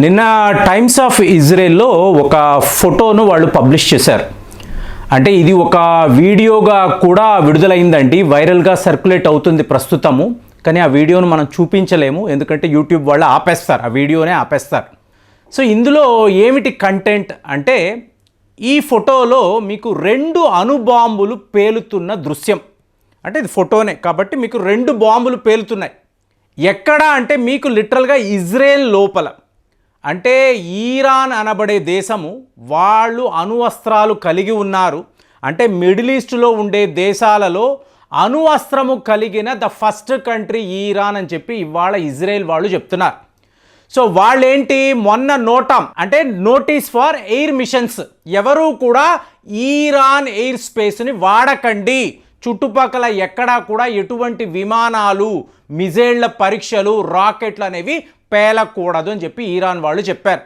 నిన్న times of ఇజ్రాయెల్లో ఒక ఫోటోను వాళ్ళు పబ్లిష్ చేశారు. అంటే ఇది ఒక వీడియోగా కూడా విడుదలైందండి. వైరల్గా సర్క్యులేట్ అవుతుంది ప్రస్తుతము. కానీ ఆ వీడియోను మనం చూపించలేము. ఎందుకంటే యూట్యూబ్ వాళ్ళు ఆపేస్తారు. ఆ వీడియోనే ఆపేస్తారు. సో ఇందులో ఏమిటి కంటెంట్ అంటే ఈ ఫోటోలో మీకు రెండు అణుబాంబులు పేలుతున్న దృశ్యం. అంటే ఇది ఫోటోనే కాబట్టి మీకు రెండు బాంబులు పేలుతున్నాయి. ఎక్కడ అంటే మీకు లిటరల్గా ఇజ్రాయెల్ లోపల. అంటే ఈరాన్ అనబడే దేశము వాళ్ళు అణువస్త్రాలు కలిగి ఉన్నారు. అంటే మిడిల్ ఈస్ట్లో ఉండే దేశాలలో అణువస్త్రము కలిగిన ద ఫస్ట్ కంట్రీ ఈరాన్ అని చెప్పి ఇవాళ ఇజ్రాయెల్ వాళ్ళు చెప్తున్నారు. సో వాళ్ళేంటి? మొన్న నోటం అంటే నోటీస్ ఫర్ ఎయిర్ మిషన్స్. ఎవరు కూడా ఈరాన్ ఎయిర్ స్పేస్ని వాడకండి. చుట్టుపక్కల ఎక్కడా కూడా ఎటువంటి విమానాలు మిజైళ్ళ పరీక్షలు రాకెట్లు అనేవి పేలకూడదు అని చెప్పి ఈరాన్ వాళ్ళు చెప్పారు.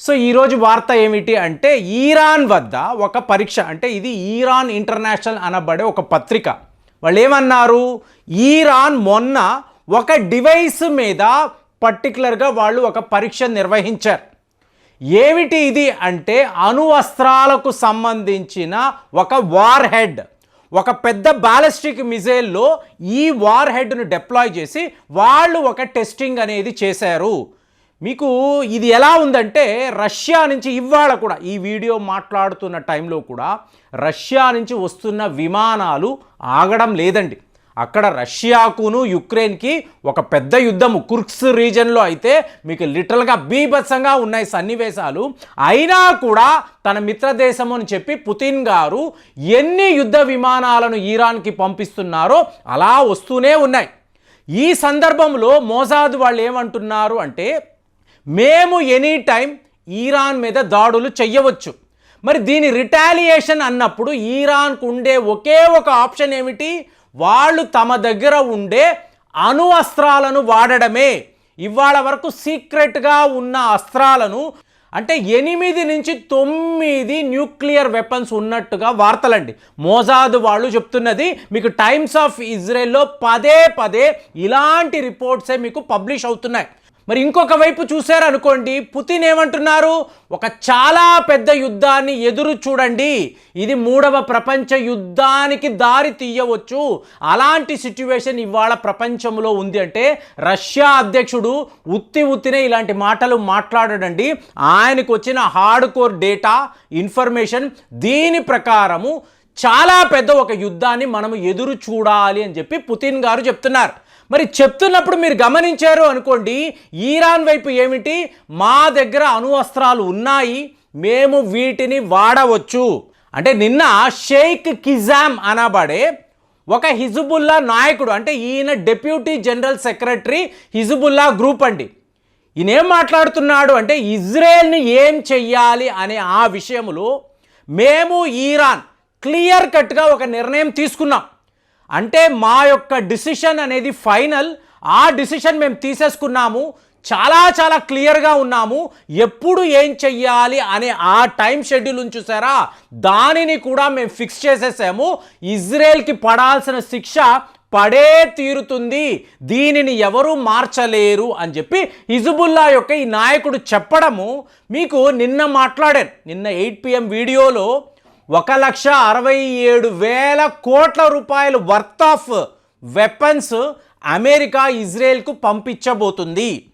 సో ఈరోజు వార్త ఏమిటి అంటే ఈరాన్ వద్ద ఒక పరీక్ష అంటే ఇది ఈరాన్ ఇంటర్నేషనల్ అనబడే ఒక పత్రిక. వాళ్ళు ఏమన్నారు ఈరాన్ మొన్న ఒక డివైస్ మీద పర్టికులర్గా వాళ్ళు ఒక పరీక్ష నిర్వహించారు. ఏమిటి ఇది అంటే అణు అస్త్రాలకు సంబంధించిన ఒక వార్ హెడ్ ఒక పెద్ద బాలిస్టిక్ మిజైల్లో ఈ వార్ హెడ్ను డిప్లాయ్ చేసి వాళ్ళు ఒక టెస్టింగ్ అనేది చేశారు. మీకు ఇది ఎలా ఉందంటే రష్యా నుంచి ఇవాళ కూడా ఈ వీడియో మాట్లాడుతున్న టైంలో కూడా రష్యా నుంచి వస్తున్న విమానాలు ఆగడం లేదండి. అక్కడ రష్యాకును యుక్రెయిన్కి ఒక పెద్ద యుద్ధము. కుర్క్స్ రీజన్లో అయితే మీకు లిటరల్గా బీభత్సంగా ఉన్నాయి సన్నివేశాలు. అయినా కూడా తన మిత్రదేశం అని చెప్పి పుతిన్ గారు ఎన్ని యుద్ధ విమానాలను ఈరాన్కి పంపిస్తున్నారో అలా వస్తూనే ఉన్నాయి. ఈ సందర్భంలో మోజాద్ వాళ్ళు ఏమంటున్నారు అంటే మేము ఎనీ టైం ఈరాన్ మీద దాడులు చెయ్యవచ్చు. మరి దీని రిటాలియేషన్ అన్నప్పుడు ఈరాన్కు ఉండే ఒకే ఒక ఆప్షన్ ఏమిటి? వాళ్ళు తమ దగ్గర ఉండే అణు అస్త్రాలను వాడడమే. ఇవాళ వరకు సీక్రెట్గా ఉన్న అస్త్రాలను అంటే ఎనిమిది నుంచి తొమ్మిది న్యూక్లియర్ వెపన్స్ ఉన్నట్టుగా వార్తలండి. మోజాద్ వాళ్ళు చెప్తున్నది మీకు టైమ్స్ ఆఫ్ ఇజ్రాయెల్లో పదే పదే ఇలాంటి రిపోర్ట్సే మీకు పబ్లిష్ అవుతున్నాయి. మరి ఇంకొక వైపు చూశారనుకోండి పుతిన్ ఏమంటున్నారు? ఒక చాలా పెద్ద యుద్ధాన్ని ఎదురు చూడండి. ఇది మూడవ ప్రపంచ యుద్ధానికి దారి తీయవచ్చు. అలాంటి సిచ్యువేషన్ ఇవాళ ప్రపంచంలో ఉంది అంటే రష్యా అధ్యక్షుడు ఉత్తి ఉత్తినే ఇలాంటి మాటలు మాట్లాడడండి. ఆయనకు వచ్చిన హార్డ్ కోర్ డేటా ఇన్ఫర్మేషన్ దీని ప్రకారము చాలా పెద్ద ఒక యుద్ధాన్ని మనం ఎదురు చూడాలి అని చెప్పి పుతిన్ గారు చెప్తున్నారు. మరి చెప్తున్నప్పుడు మీరు గమనించారు అనుకోండి ఈరాన్ వైపు ఏమిటి? మా దగ్గర అణువస్త్రాలు ఉన్నాయి మేము వీటిని వాడవచ్చు. అంటే నిన్న షేక్ కిజామ్ అనబడే ఒక హిజుబుల్లా నాయకుడు అంటే ఈయన deputy general secretary Hezbollah group అండి. ఈయనేం మాట్లాడుతున్నాడు అంటే ఇజ్రాయెల్ని ఏం చెయ్యాలి అనే ఆ విషయంలో మేము ఈరాన్ క్లియర్ కట్గా ఒక నిర్ణయం తీసుకున్నాం. అంటే మా యొక్క డిసిషన్ అనేది ఫైనల్ ఆ డిసిషన్ మేము తీసేసుకున్నాము. చాలా చాలా క్లియర్గా ఉన్నాము. ఎప్పుడు ఏం చెయ్యాలి అనే ఆ టైం షెడ్యూల్ చూసారా? దానిని కూడా మేము ఫిక్స్ చేసేసాము. ఇజ్రాయెల్కి పడాల్సిన శిక్ష పడే తీరుతుంది. దీనిని ఎవరు మార్చలేరు అని చెప్పి హిజుబుల్లా యొక్క ఈ నాయకుడు చెప్పడము మీకు నిన్న మాట్లాడాను నిన్న ఎయిట్ పిఎం వీడియోలో ఒక లక్ష అరవై ఏడు వేల కోట్ల రూపాయలు వర్త్ ఆఫ్ వెపన్స్ అమెరికా ఇజ్రాయెల్కు పంపించబోతుంది.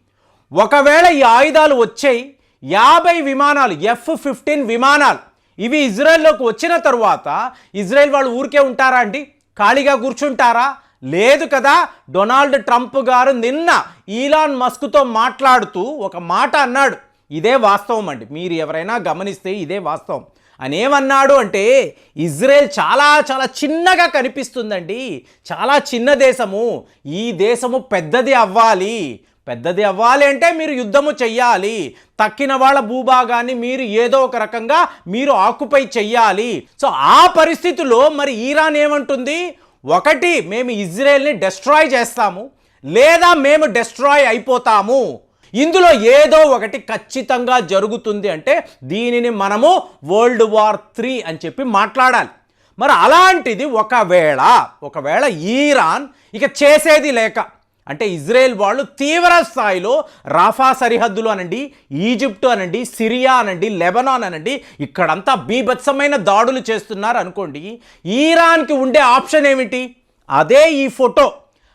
ఒకవేళ ఈ ఆయుధాలు వచ్చాయి యాభై విమానాలు ఎఫ్ ఫిఫ్టీన్ విమానాలు ఇవి ఇజ్రాయెల్లోకి వచ్చిన తరువాత ఇజ్రాయెల్ వాళ్ళు ఊరికే ఉంటారా అండి? ఖాళీగా కూర్చుంటారా? లేదు కదా? డొనాల్డ్ ట్రంప్ గారు నిన్న ఈలాన్ మస్క్తో మాట్లాడుతూ ఒక మాట అన్నాడు. ఇదే వాస్తవం అండి. మీరు ఎవరైనా గమనిస్తే ఇదే వాస్తవం. అని ఏమన్నాడు అంటే ఇజ్రాయెల్ చాలా చాలా చిన్నగా కనిపిస్తుందండి. చాలా చిన్న దేశము. ఈ దేశము పెద్దది అవ్వాలి. పెద్దది అవ్వాలి అంటే మీరు యుద్ధము చెయ్యాలి. తక్కిన వాళ్ళ భూభాగాన్ని మీరు ఏదో ఒక రకంగా మీరు ఆక్యుపై చెయ్యాలి. సో ఆ పరిస్థితిలో మరి ఈరాన్ ఏమంటుంది? ఒకటి మేము ఇజ్రాయెల్ని డెస్ట్రాయ్ చేస్తాము. లేదా మేము డెస్ట్రాయ్ అయిపోతాము. ఇందులో ఏదో ఒకటి ఖచ్చితంగా జరుగుతుంది అంటే దీనిని మనము వరల్డ్ వార్ త్రీ అని చెప్పి మాట్లాడాలి. మరి అలాంటిది ఒకవేళ ఒకవేళ ఈరాన్ ఇక చేసేది లేక అంటే ఇజ్రాయెల్ వాళ్ళు తీవ్ర స్థాయిలో రాఫా సరిహద్దులు అనండి ఈజిప్టు అనండి సిరియా అనండి లెబనాన్ అనండి ఇక్కడంతా బీభత్సమైన దాడులు చేస్తున్నారు అనుకోండి ఈరాన్కి ఉండే ఆప్షన్ ఏమిటి? అదే ఈ ఫోటో.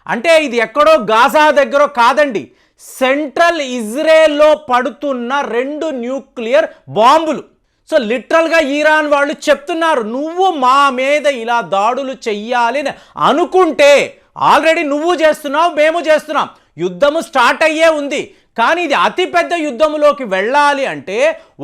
అంటే ఇది ఎక్కడో గాజా దగ్గర కాదండి. సెంట్రల్ ఇజ్రాయెల్లో పడుతున్న రెండు న్యూక్లియర్ బాంబులు. సో లిటరల్గా ఈరాన్ వాళ్ళు చెప్తున్నారు నువ్వు మా మీద ఇలా దాడులు చెయ్యాలి అని అనుకుంటే ఆల్రెడీ నువ్వు చేస్తున్నావు మేము చేస్తున్నాం. యుద్ధము స్టార్ట్ అయ్యే ఉంది. కానీ ఇది అతిపెద్ద యుద్ధంలోకి వెళ్ళాలి అంటే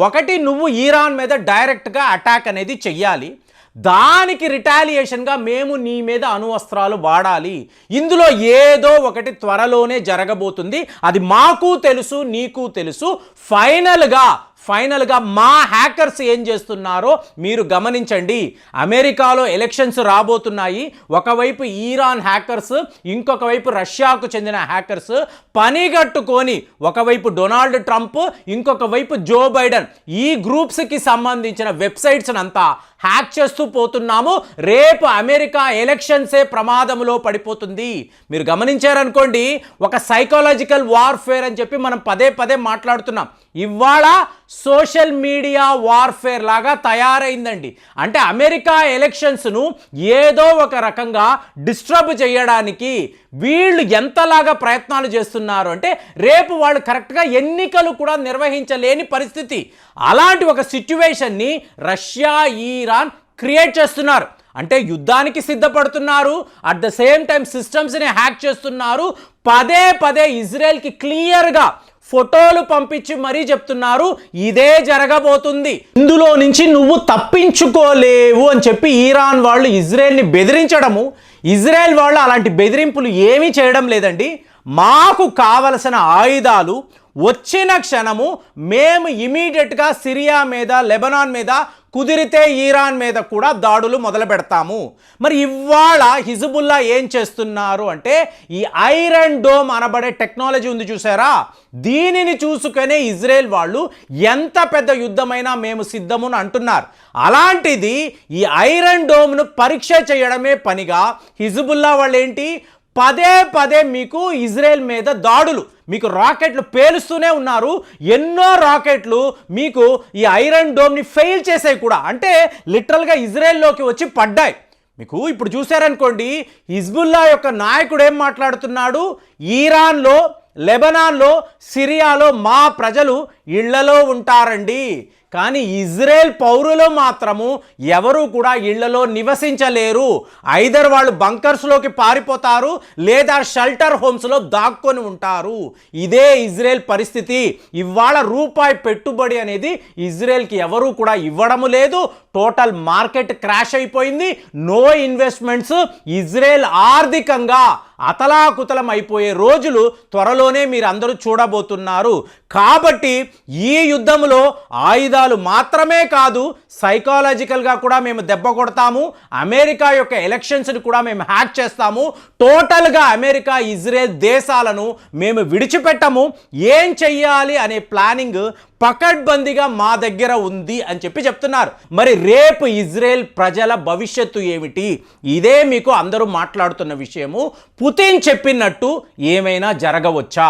ఒకటి నువ్వు ఈరాన్ మీద డైరెక్ట్గా అటాక్ అనేది చెయ్యాలి. దానికి రిటాలియేషన్గా మేము నీ మీద అణువస్త్రాలు వాడాలి. ఇందులో ఏదో ఒకటి త్వరలోనే జరగబోతుంది. అది మాకు తెలుసు నీకు తెలుసు. ఫైనల్గా ఫైనల్గా మా హ్యాకర్స్ ఏం చేస్తున్నారో మీరు గమనించండి. అమెరికాలో ఎలక్షన్స్ రాబోతున్నాయి. ఒకవైపు ఈరాన్ హ్యాకర్స్ ఇంకొక వైపు రష్యాకు చెందిన హ్యాకర్స్ పనిగట్టుకొని ఒకవైపు డొనాల్డ్ ట్రంప్ ఇంకొక వైపు జో బైడెన్ ఈ గ్రూప్స్కి సంబంధించిన వెబ్సైట్స్ అంతా హ్యాక్ చేస్తూ పోతున్నాము. రేపు అమెరికా ఎలక్షన్సే ప్రమాదంలో పడిపోతుంది. మీరు గమనించారనుకోండి ఒక సైకాలజికల్ వార్ఫేర్ అని చెప్పి మనం పదే పదే మాట్లాడుతున్నాం. ఇవాళ సోషల్ మీడియా వార్ఫేర్ లాగా తయారైందండి. అంటే అమెరికా ఎలక్షన్స్ను ఏదో ఒక రకంగా డిస్టర్బ్ చేయడానికి వీళ్ళు ఎంతలాగా ప్రయత్నాలు చేస్తున్నారు అంటే రేపు వాళ్ళు కరెక్ట్గా ఎన్నికలు కూడా నిర్వహించలేని పరిస్థితి. అలాంటి ఒక సిచ్యువేషన్ని రష్యా ఈరాన్ క్రియేట్ చేస్తున్నారు. అంటే యుద్ధానికి సిద్ధపడుతున్నారు. అట్ ద సేమ్ టైం సిస్టమ్స్ని హ్యాక్ చేస్తున్నారు. పదే పదే ఇజ్రాయెల్కి క్లియర్గా ఫోటోలు పంపించి మరీ చెప్తున్నారు. ఇదే జరగబోతుంది. ఇందులో నుంచి నువ్వు తప్పించుకోలేవు అని చెప్పి ఈరాన్ వాళ్ళు ఇజ్రాయెల్ని బెదిరించడము. ఇజ్రాయెల్ వాళ్ళు అలాంటి బెదిరింపులు ఏమీ చేయడం లేదండి. మాకు కావలసిన ఆయుధాలు వచ్చిన క్షణము మేము ఇమీడియట్గా సిరియా మీద లెబనాన్ మీద కుదిరితే ఈరాన్ మీద కూడా దాడులు మొదలు పెడతాము. మరి ఇవాళ హిజబుల్లా ఏం చేస్తున్నారు అంటే ఈ ఐరన్ డోమ్ అనబడే టెక్నాలజీ ఉంది చూసారా? దీనిని చూసుకునే ఇజ్రాయెల్ వాళ్ళు ఎంత పెద్ద యుద్ధమైనా మేము సిద్ధమును అంటున్నారు. అలాంటిది ఈ ఐరన్ డోమ్ను పరీక్ష చేయడమే పనిగా హిజబుల్లా వాళ్ళు ఏంటి పదే పదే మీకు ఇజ్రాయెల్ మీద దాడులు మీకు రాకెట్లు పేలుస్తూనే ఉన్నారు. ఎన్నో రాకెట్లు మీకు ఈ ఐరన్ డోమ్ని ఫెయిల్ చేసాయి కూడా. అంటే లిటరల్గా ఇజ్రాయెల్లోకి వచ్చి పడ్డాయి. మీకు ఇప్పుడు చూశారనుకోండి హిజ్బుల్లా యొక్క నాయకుడు ఏం మాట్లాడుతున్నాడు? ఈరాన్లో లెబనాన్లో సిరియాలో మా ప్రజలు ఇళ్ళలో ఉంటారండి. కానీ ఇజ్రాయెల్ పౌరులు మాత్రము ఎవరు కూడా ఇళ్ళలో నివసించలేరు. ఐదర్ వాళ్ళు బంకర్స్లోకి పారిపోతారు లేదా షెల్టర్ హోమ్స్లో దాక్కొని ఉంటారు. ఇదే ఇజ్రాయెల్ పరిస్థితి. ఇవాళ రూపాయి పెట్టుబడి అనేది ఇజ్రాయెల్కి ఎవరూ కూడా ఇవ్వడము లేదు. టోటల్ మార్కెట్ క్రాష్ అయిపోయింది. No investments. ఇజ్రాయెల్ ఆర్థికంగా అతలాకుతలం అయిపోయే రోజులు త్వరలోనే మీరు అందరూ రాబోతున్నారు. కాబట్టి ఈ యుద్ధంలో ఆయుధాలు మాత్రమే కాదు సైకాలజికల్గా కూడా మేము దెబ్బ కొడతాము అమెరికా యొక్క ఎలక్షన్స్ని కూడా మేము హ్యాక్ చేస్తాము టోటల్గా అమెరికా ఇజ్రాయెల్ దేశాలను మేము విడిచిపెట్టము. ఏం చెయ్యాలి అనే ప్లానింగ్ పకడ్బందీగా మా దగ్గర ఉంది అని చెప్పి చెప్తున్నారు. మరి రేపు ఇజ్రాయెల్ ప్రజల భవిష్యత్తు ఏమిటి? ఇదే మీకు అందరూ మాట్లాడుతున్న విషయము. పుతిన్ చెప్పినట్టు ఏమైనా జరగవచ్చా?